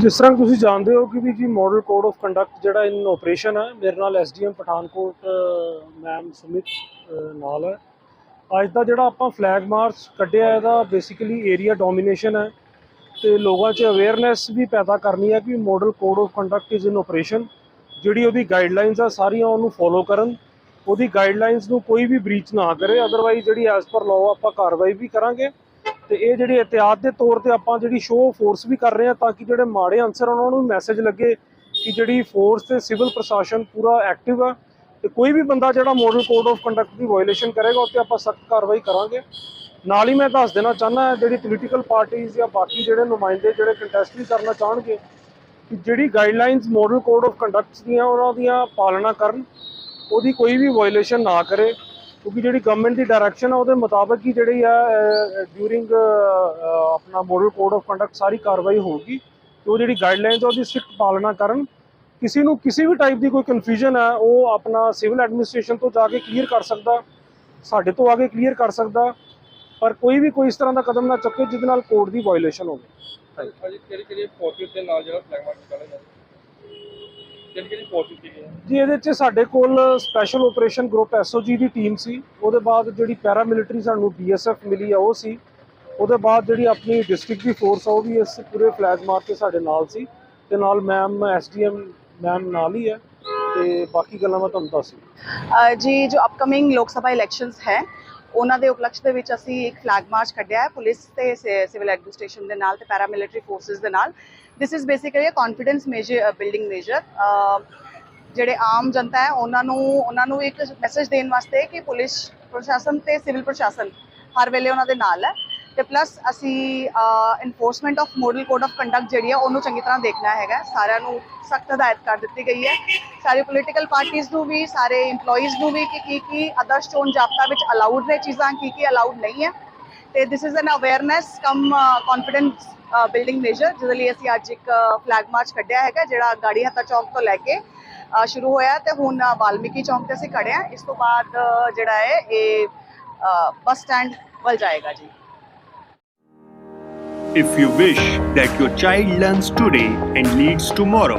ਜਿਸ ਤਰ੍ਹਾਂ ਤੁਸੀਂ ਜਾਣਦੇ ਹੋ ਕਿ ਵੀ ਜੀ ਮਾਡਲ ਕੋਡ ਆਫ ਕੰਡਕਟ ਜਿਹੜਾ ਇਨ ਆਪਰੇਸ਼ਨ ਹੈ ਮੇਰੇ ਨਾਲ ਐਸਡੀਐਮ ਪਠਾਨਕੋਟ ਮੈਮ ਸੁਮਿਤ ਨਾਲ ਹੈ ਅੱਜ ਦਾ ਜਿਹੜਾ ਆਪਾਂ ਫਲੈਗ ਮਾਰਚ ਕੱਢਿਆ, ਇਹਦਾ ਬੇਸਿਕਲੀ ਏਰੀਆ ਡੋਮੀਨੇਸ਼ਨ ਹੈ ਤੇ ਲੋਕਾਂ 'ਚ ਅਵੇਅਰਨੈਸ ਵੀ ਪੈਦਾ ਕਰਨੀ ਹੈ ਕਿ model code of conduct is in operation ਜਿਹੜੀ ਉਹਦੀ ਗਾਈਡਲਾਈਨਸ ਆ, ਸਾਰੀਆਂ ਉਹਨੂੰ ਫੋਲੋ ਕਰਨ। ਉਹਦੀ ਗਾਈਡਲਾਈਨਸ ਨੂੰ ਕੋਈ ਵੀ ਬ੍ਰੀਚ ਨਾ ਕਰੇ। ਅਦਰਵਾਈਜ਼ ਜਿਹੜੀ ਐਸ ਪਰ ਲਾਅ ਆਪਾਂ ਕਾਰਵਾਈ ਵੀ ਕਰਾਂਗੇ। ਤੇ ਇਹ ਜਿਹੜੀ ਇhtiyਾਤ ਦੇ ਤੌਰ ਤੇ ਆਪਾਂ ਜਿਹੜੀ ਸ਼ੋਅ ਫੋਰਸ ਵੀ ਕਰ ਰਹੇ ਹਾਂ ਤਾਂ ਕਿ ਜਿਹੜੇ ਮਾੜੇ ਅਨਸਰ ਉਹਨਾਂ ਨੂੰ ਮੈਸੇਜ ਲੱਗੇ ਕਿ ਜਿਹੜੀ ਫੋਰਸ ਤੇ ਸਿਵਲ ਪ੍ਰਸ਼ਾਸਨ ਪੂਰਾ ਐਕਟਿਵ ਆ ਤੇ ਕੋਈ ਵੀ ਬੰਦਾ ਜਿਹੜਾ ਮੋਡਲ ਕੋਡ ਆਫ ਕੰਡਕਟ ਦੀ ਵਾਇਓਲੇਸ਼ਨ ਕਰੇਗਾ ਉਹ ਤੇ ਆਪਾਂ ਸਖਤ ਕਾਰਵਾਈ ਕਰਾਂਗੇ। ਨਾਲ ਹੀ ਮੈਂ ਦੱਸ ਦੇਣਾ ਚਾਹੁੰਦਾ ਜਿਹੜੀ ਪੋਲੀਟੀਕਲ ਪਾਰਟੀਆਂ ਜਾਂ ਬਾਕੀ ਜਿਹੜੇ ਨੁਮਾਇੰਦੇ, ਜਿਹੜੇ ਕੰਟੈਸਟ ਵੀ ਕਰਨਾ ਚਾਹਣਗੇ, ਕਿ ਜਿਹੜੀ guidelines model code of conducts ਦੀਆਂ, ਉਹਨਾਂ ਦੀਆਂ ਪਾਲਣਾ ਕਰਨ, ਉਹਦੀ ਕੋਈ ਵੀ ਵਾਇਓਲੇਸ਼ਨ ਨਾ ਕਰੇ। ਕਿਉਂਕਿ ਜਿਹੜੀ ਗਵਰਨਮੈਂਟ ਦੀ ਡਾਇਰੈਕਸ਼ਨ ਆ, ਉਹਦੇ ਮੁਤਾਬਕ ਹੀ ਜਿਹੜੀ ਆ ਡਿਊਰਿੰਗ ਆਪਣਾ ਮਾਡਲ ਕੋਡ ਆਫ ਕੰਡਕਟ ਸਾਰੀ ਕਾਰਵਾਈ ਹੋਊਗੀ। ਤੇ ਉਹ ਜਿਹੜੀ ਗਾਈਡਲਾਈਨਸ ਉਹਦੀ ਸਟ੍ਰਿਕਟ ਪਾਲਣਾ ਕਰਨ। ਕਿਸੇ ਨੂੰ ਕਿਸੇ ਵੀ ਟਾਈਪ ਦੀ ਕੋਈ ਕਨਫਿਊਜ਼ਨ ਹੈ ਉਹ ਆਪਣਾ ਸਿਵਲ ਐਡਮਿਨਿਸਟ੍ਰੇਸ਼ਨ ਤੋਂ ਜਾ ਕੇ ਕਲੀਅਰ ਕਰ ਸਕਦਾ। ਸਾਡੇ ਤੋਂ ਆ ਕੇ ਕਲੀਅਰ ਕਰ ਸਕਦਾ। ਪਰ ਕੋਈ ਵੀ ਕੋਈ ਇਸ ਤਰ੍ਹਾਂ ਦਾ ਕਦਮ ਨਾ ਚੁੱਕੇ, ਜਿਹਦੇ ਨਾਲ ਕੋਡ ਦੀ ਵਾਇਓਲੇਸ਼ਨ ਹੋਵੇ। ਅਜੇ ਕਿਹੜੀ ਕਿਹੜੀ ਫੋਰਸਿਸ ਦੇ ਨਾਲ ਜਿਹੜਾ ਫਲੈਗ ਮਾਰਚ ਨਿਕਾਲਿਆ ਕਿਹੜੀ ਜੀ ਇਹਦੇ 'ਚ ਸਾਡੇ ਕੋਲ ਸਪੈਸ਼ਲ ਆਪਰੇਸ਼ਨ ਗਰੁੱਪ ਐਸਓਜੀ ਦੀ ਟੀਮ ਸੀ। ਉਹਦੇ ਬਾਅਦ ਜਿਹੜੀ ਪੈਰਾ ਮਿਲਟਰੀ ਸਾਨੂੰ ਬੀਐਸਐਫ ਮਿਲੀ ਆ ਉਹ ਸੀ। ਉਹਦੇ ਬਾਅਦ ਜਿਹੜੀ ਆਪਣੀ ਡਿਸਟ੍ਰਿਕਟ ਦੀ ਫੋਰਸ ਆ ਉਹ ਵੀ ਇਸ ਪੂਰੇ ਫਲੈਗ ਮਾਰਚ ਤੇ ਸਾਡੇ ਨਾਲ ਸੀ। ਤੇ ਨਾਲ ਮੈਮ ਐਸਡੀਐਮ ਮੈਮ ਨਾਲ ਹੀ ਹੈ। ਤੇ ਬਾਕੀ ਗੱਲਾਂ ਮੈਂ ਤੁਹਾਨੂੰ ਦੱਸ ਜੀ ਜੋ ਅਪਕਮਿੰਗ ਲੋਕ ਸਭਾ ਇਲੈਕਸ਼ਨਸ ਹੈ ਉਹਨਾਂ ਦੇ ਉਪਲਕਸ਼ ਦੇ ਵਿੱਚ ਅਸੀਂ ਇੱਕ ਫਲੈਗ ਮਾਰਚ ਕੱਢਿਆ ਹੈ, ਪੁਲਿਸ ਤੇ ਸਿਵਲ ਐਡਮਿਨਿਸਟ੍ਰੇਸ਼ਨ ਦੇ ਨਾਲ ਤੇ ਪੈਰਾਮਿਲਟਰੀ ਫੋਰਸਸ ਦੇ ਨਾਲ। This is basically uh confidence measure building measure ਜਿਹੜੇ ਆਮ ਜਨਤਾ ਹੈ, ਉਹਨਾਂ ਨੂੰ ਉਹਨਾਂ ਨੂੰ ਇੱਕ ਮੈਸੇਜ ਦੇਣ ਵਾਸਤੇ ਕਿ ਪੁਲਿਸ ਪ੍ਰਸ਼ਾਸਨ ਤੇ ਸਿਵਲ ਪ੍ਰਸ਼ਾਸਨ ਹਰ ਵੇਲੇ ਉਹਨਾਂ ਦੇ ਨਾਲ ਹੈ। ਤੇ ਪਲੱਸ ਅਸੀਂ enforcement of model code of conduct ਜਿਹੜੀ ਹੈ, ਉਹਨੂੰ ਚੰਗੀ ਤਰ੍ਹਾਂ ਦੇਖਣਾ ਹੈਗਾ। ਸਾਰਿਆਂ ਨੂੰ ਸਖਤ ਹਦਾਇਤ ਕਰ ਦਿੱਤੀ ਗਈ ਹੈ। ਸਾਰੇ ਪੋਲੀਟੀਕਲ ਪਾਰਟੀਆਂ ਨੂੰ ਵੀ ਸਾਰੇ EMPLOYEES ਨੂੰ ਵੀ ਕਿ ਕੀ ਕੀ ਆਦਰਸ਼ ਚੋਣ ਜਾਬਤਾ ਵਿੱਚ ਅਲਾਉਡ ਨੇ ਚੀਜ਼ਾਂ ਕੀ ਕੀ ਅਲਾਉਡ ਨਹੀਂ ਹੈ। ਤੇ this is an awareness cum confidence building measure ਜਿਹਦੇ ਲਈ ਅਸੀਂ ਅੱਜ ਇੱਕ ਫਲੈਗ ਮਾਰਚ ਕੱਢਿਆ ਹੈਗਾ ਜਿਹੜਾ ਗਾੜੀ ਹੱਤਾ ਚੌਕ ਤੋਂ ਲੈ ਕੇ ਸ਼ੁਰੂ ਹੋਇਆ ਤੇ ਹੁਣ ਵਾਲਮੀਕੀ ਚੌਕ ਤੇ ਅਸੀਂ ਖੜੇ ਹਾਂ। ਇਸ ਤੋਂ ਬਾਅਦ ਜਿਹੜਾ ਹੈ ਇਹ ਬੱਸ ਸਟੈਂਡ ਵੱਲ ਜਾਏਗਾ ਜੀ। If you wish that your child learns today and leads tomorrow,